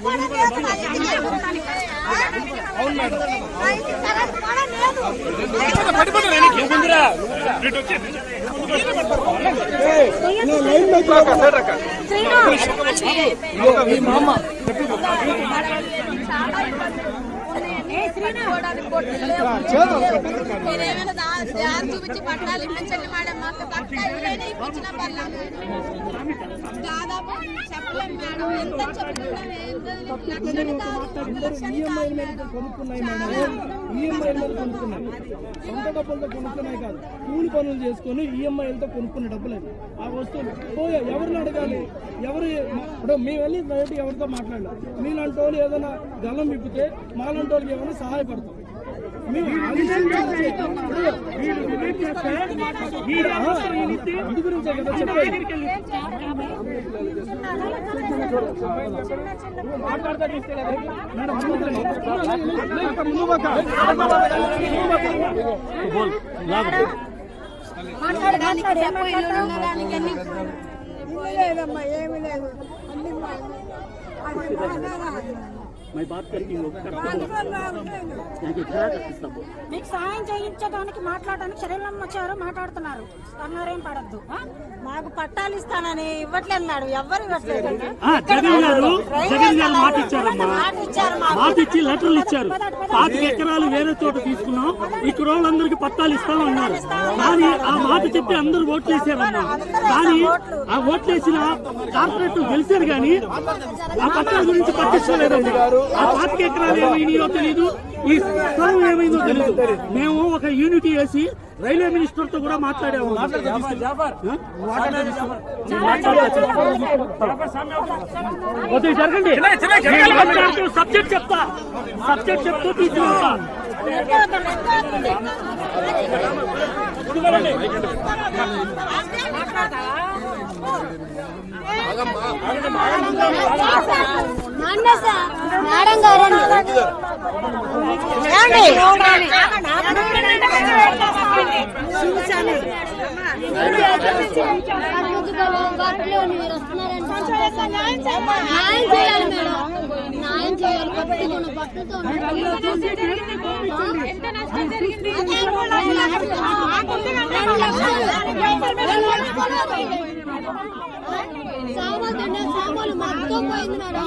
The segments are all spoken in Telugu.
కూడా లేదు నా ఇంటికి అవును మేడం నా ఇంటికి కరెంట్ కూడా లేదు మీరేమైనా దా- దారి చూపించి పట్టాలు ఇప్పించండి మేడం మాకు పక్క ఇల్లైనా ఇప్పించిన పర్లేదు. దాదాపు చెప్పలేం మేడం. ఎంత చెప్పుకుంటాం ఎంత లక్షలు కాదు లక్షలు కాదు మేడం. కొనుక్కున్నాయి మేడం. ఈఎంఐ మీద కొనుక్కున్నాయి. సొంత డబ్బులతో కొనుక్కున్నాయి కాదు. కూలి పనులు చేసుకొని ఈఎంఐలతో కొనుక్కున్న డబ్బులు అవి ఆ వస్తువులు. పోయా ఎవరిని అడగాలి? ఎవరు ఇప్పుడు మేము వెళ్ళి బయట ఎవరితో మాట్లాడలేం. మీలాంటి వాళ్ళు ఏదైనా గలం విప్పితే మాలాంటి వాళ్ళకి ఏమైనా సహాయపడతాం మేము అందు గురించే కదా చెప్పేది మాట్లాడడానికి అన్ని లేదమ్మా ఏమీ లేదు. అన్ని మా- మాట్లాడాలి. మీకు సహాయం చేయించడానికి మాట్లాడడానికి శరీరం వచ్చారు మాట్లాడుతున్నారు. అన్నారేం పడద్దు మాకు పట్టాలు ఇస్తానని ఇవ్వట్లేదు మేడం ఎవ్వరు ఇవ్వట్లేదు. గారు గారు మాట ఇచ్చి లెటర్లు ఇచ్చారు. పాతిక ఎకరాలు వేరే చోట తీసుకున్నాం. ఇక్కడ వాళ్ళందరికీ పట్టాలు ఇస్తామన్నారు. కానీ ఆ మాట చెప్పి అందరూ ఓట్లు వేసారమ్మా. కానీ ఆ ఓట్లు వేసిన కార్పొరేట్ గెలిచారు కానీ ఆ పట్టాల గురించి పట్టించుకోలేదండి. ఆ పాతిక ఎకరాలు ఏమైనాయో తెలియదు ఈ స్థలం ఏమైందో తెలియదు మేము ఒక యూనిటీ వేసి రైల్వే మినిస్టర్తో కూడా మాట్లాడాము. జరగండి. సబ్జెక్ట్ చెప్తా. సబ్జెక్ట్ చెప్తూ తీసుకుంటా గారు న్యాయం చేయాలి మేడం న్యాయం చేయాలి పట్టుకున్న సామాన్లు సామాన్లు మొత్తం పోయింది మేడం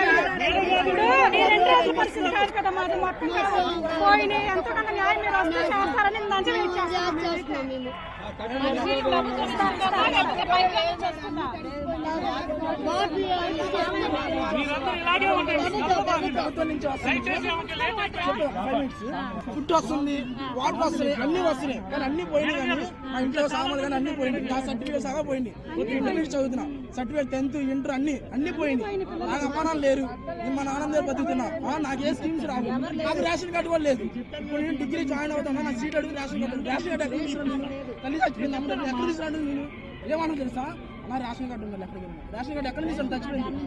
చేయాలి పోయినాయి ఎంతకన్నా న్యాయం మీరు వస్తే చేస్తారని చేస్తున్నాం మేము ఫుడ్ వస్తుంది వాటర్ వస్తున్నాయి అన్ని వస్తున్నాయి. కానీ అన్ని పోయినాయి కానీ మా ఇంట్లో సామాన్లు కానీ అన్ని పోయింది నా సర్టిఫికేట్ సగా పోయింది. ఇంటర్మీడియట్ చదువుతున్నా. సర్టిఫికేట్ టెన్త్ ఇంటర్ అన్ని అన్ని పోయింది. నాకు అమ్మానాలు లేరు. మా నాన్న దగ్గర బతుకుతున్నా. ఆ, నాకు ఏ స్కీమ్స్ రావు. నాకు రేషన్ కార్డు కూడా లేదు. ఇప్పుడు నేను డిగ్రీ జాయిన్ అవుతాను నా సీట్ అడుగు రేషన్ కార్డు రేషన్ కార్డు ఎక్కడ తీసుకున్నాను? తల్లి చచ్చిపోయింది అమ్మ ఎక్కడ తీసుకున్నాను నేను? ఏమన్నా తెలుసా? నా రేషన్ కార్డు ఉండాలి ఎక్కడికి రేషన్ కార్డు ఎక్కడ తీసుకుని చచ్చిపోయింది